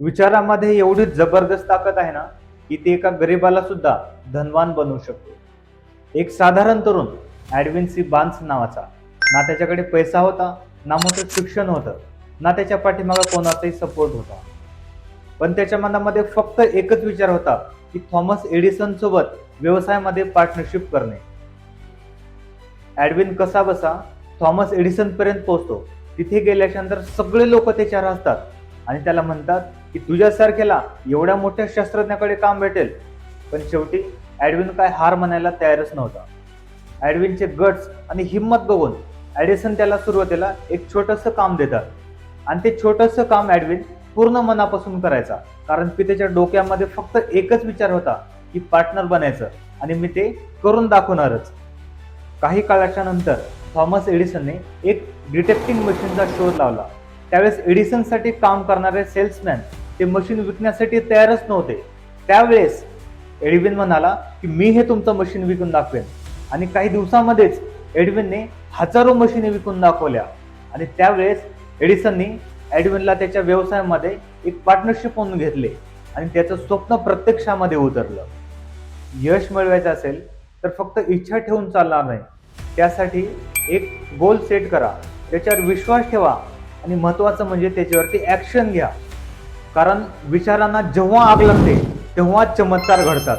विचारामध्ये एवढी जबरदस्त ताकद आहे ना की ते एका गरिबाला सुद्धा धनवान बनवू शकतो. एक साधारण तरुण ॲडविन सी बान्स नावाचा. ना त्याच्याकडे पैसा होता ना मोठं शिक्षण होतं ना त्याच्या पाठीमागं कोणाचाही सपोर्ट होता. पण त्याच्या मनामध्ये फक्त एकच विचार होता की थॉमस एडिसन सोबत व्यवसायामध्ये पार्टनरशिप करणे. ॲडविन कसा बसा थॉमस एडिसन पर्यंत पोहोचतो. तिथे गेल्याच्यानंतर सगळे लोक त्याच्यावर असतात आणि त्याला म्हणतात की तुझ्यासारख्याला एवढ्या मोठ्या शास्त्रज्ञाकडे काम भेटेल. पण शेवटी ॲडविन काय हार म्हणायला तयारच नव्हता. ॲडविनचे गट्स आणि हिंमत बघून ॲडिसन त्याला सुरुवातीला एक छोटंसं काम देतात. आणि ते छोटंसं काम ॲडविन पूर्ण मनापासून करायचा. कारण की त्याच्या डोक्यामध्ये फक्त एकच विचार होता की पार्टनर बनायचं. आणि मी ते करून दाखवणारच. काही काळाच्या नंतर थॉमस एडिसनने एक डिटेक्टिंग मशीनचा शोध लावला. त्यावेळेस एडिसनसाठी काम करणारे सेल्समॅन ते मशीन विकण्यासाठी तयारच नव्हते. त्यावेळेस एडविन म्हणाला की मी हे तुमचं मशीन विकून दाखवेन. आणि काही दिवसामध्येच एडविनने हजारो मशीनी विकून दाखवल्या. आणि त्यावेळेस एडिसननी एडविनला त्याच्या व्यवसायामध्ये एक पार्टनरशिप म्हणून घेतले आणि त्याचं स्वप्न प्रत्यक्षामध्ये उतरलं. यश मिळवायचं असेल तर फक्त इच्छा ठेवून चालणार नाही. त्यासाठी एक गोल सेट करा. त्याच्यावर विश्वास ठेवा. आणि महत्त्वाचं म्हणजे त्याच्यावरती ॲक्शन घ्या. कारण विचारांना जेव्हा आग लागते तेव्हा चमत्कार घडतात.